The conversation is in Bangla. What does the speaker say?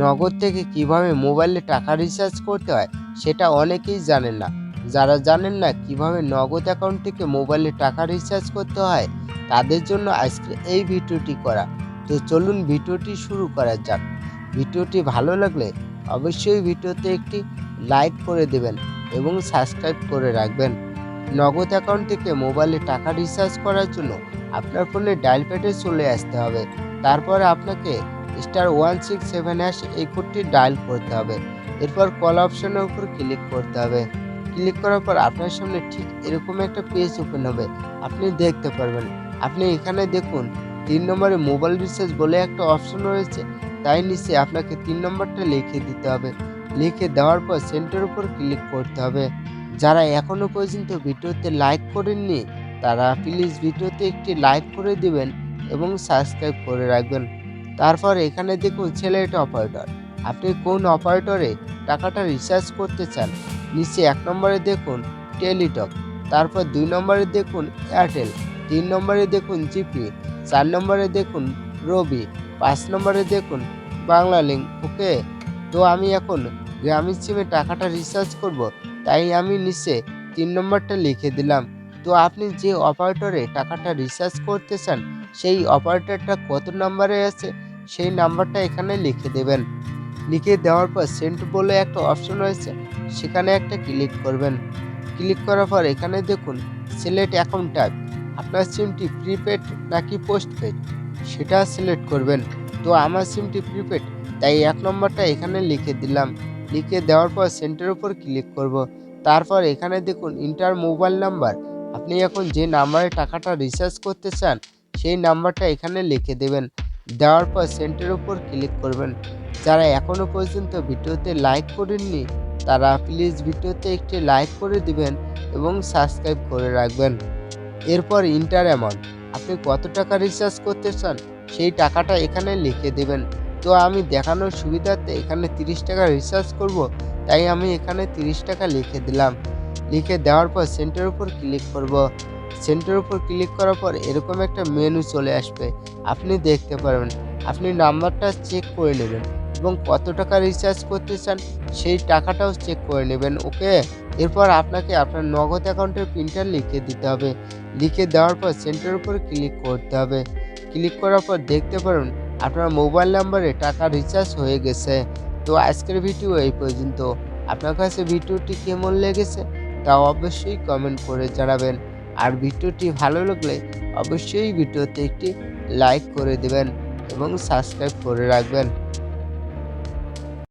নগদ থেকে কীভাবে মোবাইলে টাকা রিচার্জ করতে হয়, সেটা অনেকেই জানেন না। যারা জানেন না কীভাবে নগদ অ্যাকাউন্ট থেকে মোবাইলে টাকা রিচার্জ করতে হয়, তাদের জন্য আজকে এই ভিডিওটি করা। তো চলুন ভিডিওটি শুরু করা যাক। ভিডিওটি ভালো লাগলে অবশ্যই ভিডিওতে একটি লাইক করে দেবেন এবং সাবস্ক্রাইব করে রাখবেন। নগদ অ্যাকাউন্ট থেকে মোবাইলে টাকা রিচার্জ করার জন্য আপনার ফোনে ডায়াল প্যাডে চলে আসতে হবে। তারপরে আপনাকে star one six seven hash এই কোডটি ডায়াল করতে হবে। এরপর কল অপশনের উপর ক্লিক করতে হবে। ক্লিক করার পর আপনার সামনে ঠিক এরকম একটা পেজ ওপেন হবে। আপনি দেখতে পারবেন। আপনি এখানে দেখুন, তিন নম্বরে মোবাইল রিচার্জ বলে একটা অপশন রয়েছে। তাই নিচে আপনাকে তিন নম্বরটা লিখে দিতে হবে। লিখে দেওয়ার পর সেন্টার উপর ক্লিক করতে হবে। যারা এখনও পর্যন্ত ভিডিওতে লাইক করেননি, তারা প্লিজ ভিডিওতে একটি লাইক করে দিবেন এবং সাবস্ক্রাইব করে রাখবেন। তারপর এখানে দেখুন সিলেক্ট অপারেটর আপনি কোন অপারেটরে টাকাটা রিচার্জ করতে চান? নিচে এক নম্বরে দেখুন টেলিটক তারপর দুই নম্বরে দেখুন এয়ারটেল তিন নম্বরে দেখুন জিপি চার নম্বরে দেখুন রবি পাঁচ নম্বরে দেখুন বাংলা লিঙ্ক ওকে তো আমি এখন গ্রামীণ সিমে টাকাটা রিচার্জ করব, তাই আমি নিচে তিন নম্বরটা লিখে দিলাম। তো আপনি যে অপারেটরে টাকাটা রিচার্জ করতে চান, সেই অপারেটরটা কত নম্বরে আছে? সেই নাম্বারটা এখানে লিখে দেবেন। লিখে দেওয়ার পর সেন্ট বলে একটা অপশন রয়েছে, সেখানে একটা ক্লিক করবেন। ক্লিক করার পর এখানে দেখুন সিলেক্ট অ্যাকাউন্ট টাইপ আপনার সিমটি প্রিপেড নাকি পোস্টপেড সেটা সিলেক্ট করবেন। তো আমার সিমটি প্রিপেড তাই এক নম্বরটা এখানে লিখে দিলাম। লিখে দেওয়ার পর সেন্টার উপর ক্লিক করব। তারপর এখানে দেখুন ইন্টার মোবাইল নাম্বার আপনি এখন যে নাম্বারে টাকাটা রিচার্জ করতে চান, সেই নাম্বারটা এখানে লিখে দেবেন। দেওয়ার পর সেন্টার উপর ক্লিক করবেন। যারা এখনও পর্যন্ত ভিডিওতে লাইক করেননি, তারা প্লিজ ভিডিওতে একটি লাইক করে দিবেন এবং সাবস্ক্রাইব করে রাখবেন। এরপর ইন্টার অ্যামাউন্ট আপনি কত টাকা রিচার্জ করতে চান, সেই টাকাটা এখানে লিখে দেবেন। তো আমি দেখানোর সুবিধার্থে এখানে তিরিশ টাকা রিচার্জ করব, তাই আমি এখানে তিরিশ টাকা লিখে দিলাম। লিখে দেওয়ার পর সেন্টার উপর ক্লিক করব। সেন্টার উপর ক্লিক করার পর এরকম একটা মেনু চলে আসবে। আপনি দেখতে পারবেন। আপনি নাম্বারটা চেক করে নেবেন এবং কত টাকা রিচার্জ করতে চান সেই টাকাটাও চেক করে নেবেন ওকে এরপর আপনাকে আপনার নগদ অ্যাকাউন্টের পিনটা লিখে দিতে হবে। লিখে দেওয়ার পর সেন্টার উপর ক্লিক করতে হবে। ক্লিক করার পর দেখতে পারুন আপনার মোবাইল নাম্বারে টাকা রিচার্জ হয়ে গেছে। তো আজকের ভিডিও এই পর্যন্ত। আপনার কাছে ভিডিওটি কেমন লেগেছে তা অবশ্যই কমেন্ট করে জানাবেন। আর ভিডিওটি ভালো লাগলে অবশ্যই ভিডিওতে একটি লাইক করে দেবেন এবং সাবস্ক্রাইব করে রাখবেন।